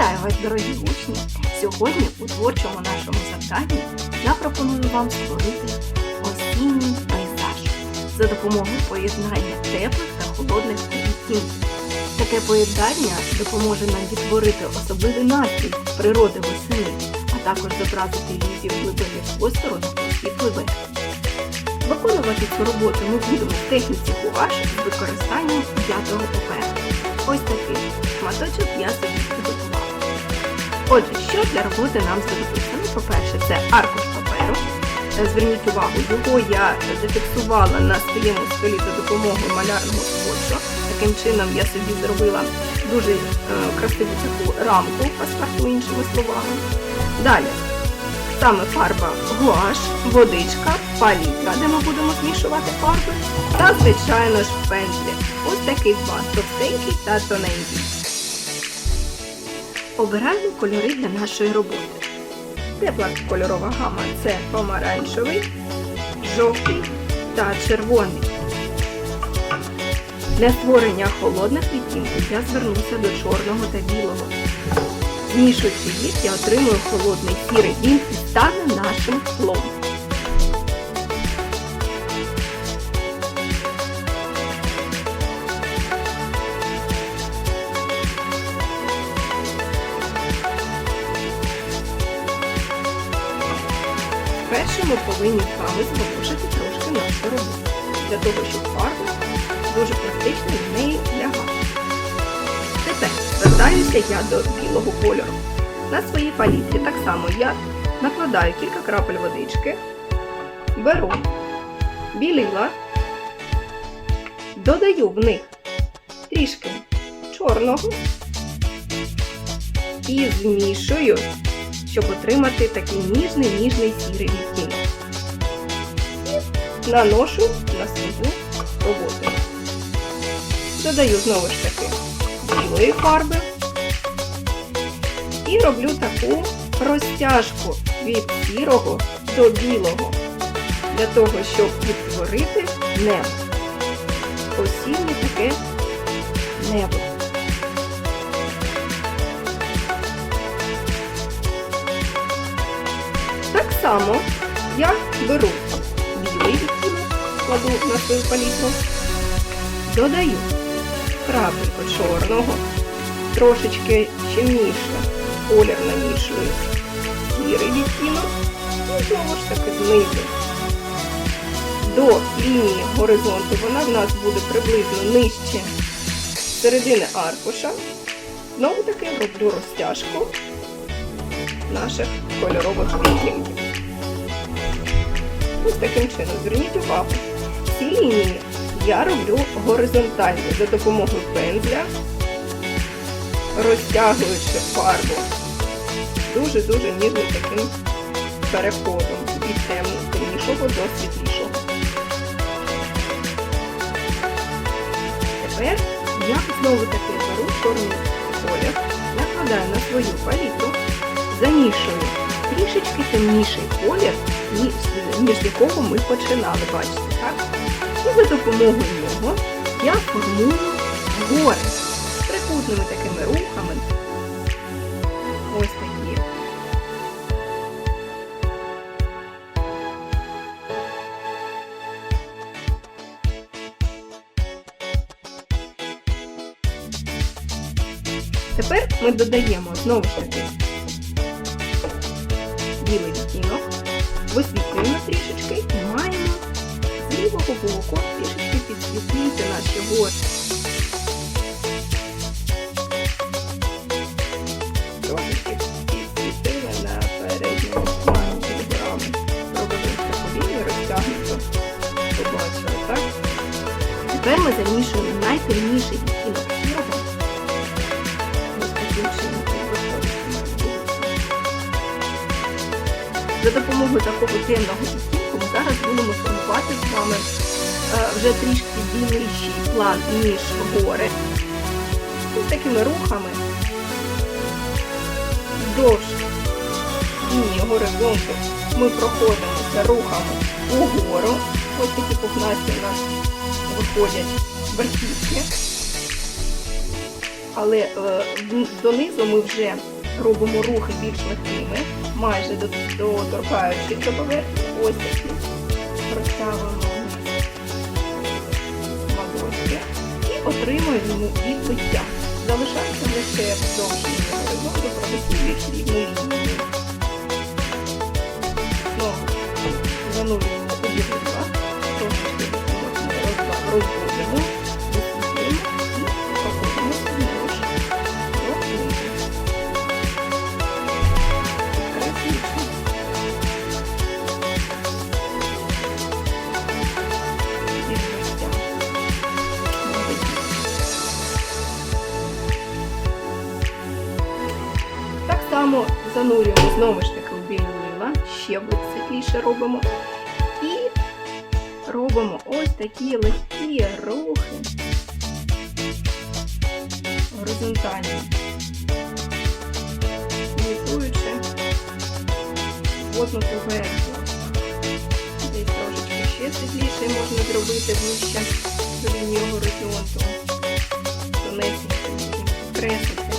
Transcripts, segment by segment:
Вітаю вас, дорогі учні! Сьогодні у творчому нашому завданні я пропоную вам створити осінній пейзаж за допомогою поєднання теплих та холодних відтінків. Таке поєднання допоможе нам відтворити особливий настрій природи восени, а також зобразити ілюзію глибини простору на плоскій глибини. Виконувати цю роботу ми будемо в техніці гуаш з використанням м'ятого паперу. Ось такий шматочок я собі підготувала. Отже, що для роботи нам знадобиться? Ну, по-перше, це аркуш паперу. Е, Зверніть увагу, його я зафіксувала на своєму столі за допомогою малярного скотчу. Таким чином я собі зробила дуже е, красиву таку рамку паспорту, іншими словами. Далі саме фарба гуаш, водичка, палітра, де ми будемо змішувати фарби, та, звичайно ж, пензлі. Ось такий два товстенький та тоненький. Обираємо кольори для нашої роботи. Тепла кольорова гама це помаранчевий, жовтий та червоний. Для створення холодних відтінків я звернуся до чорного та білого. Змішуючи їх, я отримую холодний сірий. Він і стане нашим тлом. Ми повинні з вами зволожити трошки нашу роботу, для того, щоб фарба дуже практично в неї лягала. Тепер звертаюся я до білого кольору. На своїй палітрі так само я накладаю кілька крапель водички, беру білила, додаю в них трішки чорного і змішую, щоб отримати такий ніжний ніжний сірий відтінок. Наношу на свою роботу. Додаю знову ж таки білої фарби і роблю таку розтяжку від сірого до білого для того, щоб відтворити небо. Осіннє таке небо. Так само я беру відтінок, кладу на свою палітру, додаю крапельку чорного, трошечки щемніше колір намішую сірий відтінок і знову ж таки знизу. До лінії горизонту вона в нас буде приблизно нижче середини аркуша. Знову таки роблю розтяжку наших кольорових відтінків. Ось таким чином, зверніть увагу, ці лінії я роблю горизонтально за допомогою пензля, розтягуючи фарбу дуже-дуже ніжним таким переходом від темнішого до світлішого. Тепер я знову таки беру чорний колір, накладаю на свою палітру, замішую трішечки темніший колір, ніж, якого ми починали, бачите, так? І за допомогою нього я формую гори трикутними такими рухами. Ось такі. Тепер ми додаємо знову ж таки білий відтінок, висвітлюємо трішечки лівого боку. Трішечки підсвітлити наші підсвітили на передньому плані так? Тепер ми замішуємо найтемніший відтінок сірого. За допомогою такого темного зараз будемо формувати з вами е, вже трішки біліший план, ніж гори. Ось такими рухами вздовж лінії горизонту ми проходимося рухами угору. Ось такі пухнасті у нас виходять верхівки. Але е, донизу ми вже робимо рухи більш легкими, майже до- доторкаючись до поверхні. Ось такі. Розтягуємо вниз і отримуємо відбиття. Залишається лише вздовж лінії горизонту рівну лінію. Знову занурюємо само занурюємо знову ж таки у білила, ще світліше робимо. І робимо ось такі легкі рухи горизонтальні, імітуючи водну поверхню. Десь трошечки ще світліше можна зробити ближче до лінії горизонту. Тонесенько креслити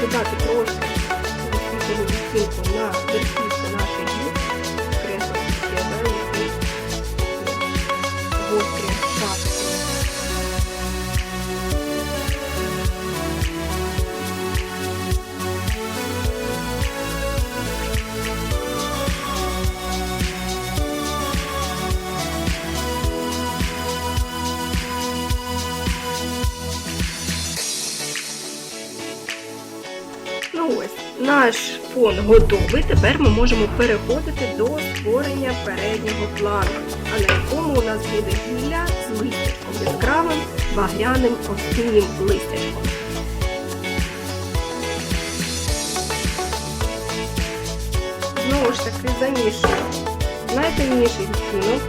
додати трошки світлову відтінку на верхівку наш фон готовий. Тепер ми можемо переходити до створення переднього плану, а на якому у нас буде гілля з листячком, яскравим багряним осіннім листячком. Знову ж таки замішуємо найтемніший відтінок,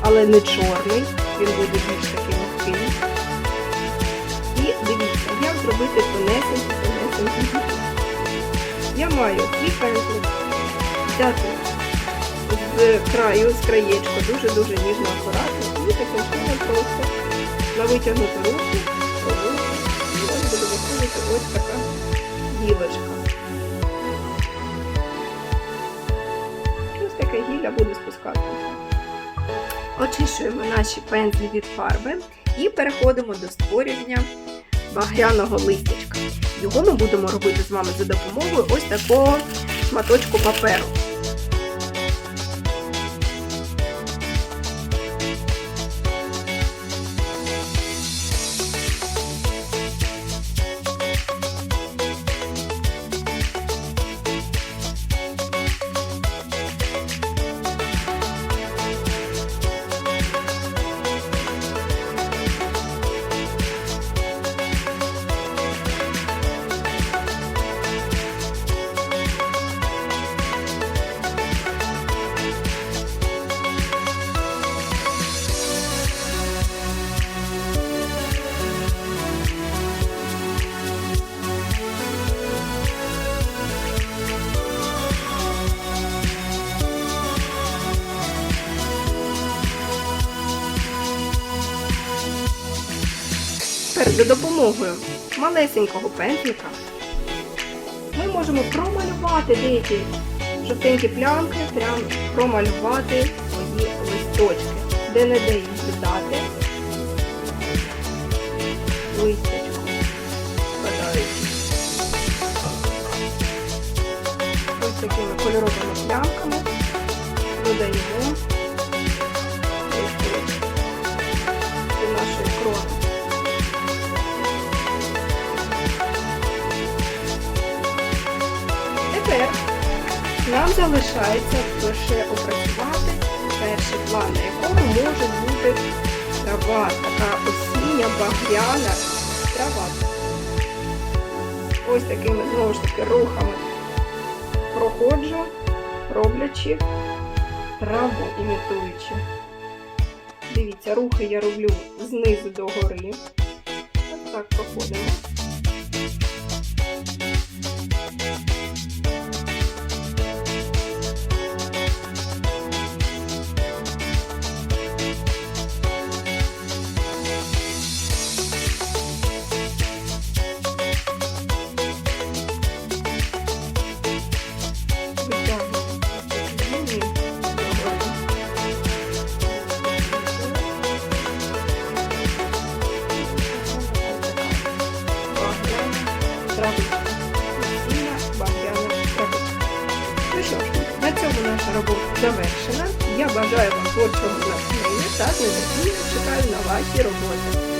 але не чорний, він буде більш такий легкий. І дивіться, як зробити тонесенький, тонесенький гілля. Я маю свій пензлик, взяти з краю, з краєчка, дуже-дуже ніжно акуратно і таким чином просто на витягнуту руку. І ось буде виходити ось така гілочка. Ось таке гілля буде спускатися. Очищуємо наші пензлі від фарби і переходимо до створення багряного листячка. Його ми будемо робити з вами за допомогою ось такого шматочку паперу. За допомогою малесенького пензлика ми можемо промалювати деякі жовтенькі плямки, прям промалювати свої листочки, де не де їх додати. Вкладаючи. Ось такими кольоровими плямками додаємо залишається лише опрацювати перший план, на якому може бути трава, така осіння багряна трава. Ось такими знову ж таки рухами проходжу, роблячи траву, імітуючи. Дивіться, рухи я роблю знизу до гори. Ось так проходимо. Завершена. Я бажаю вам творчого натхнення та нетерпінням чекаю на ваші роботи.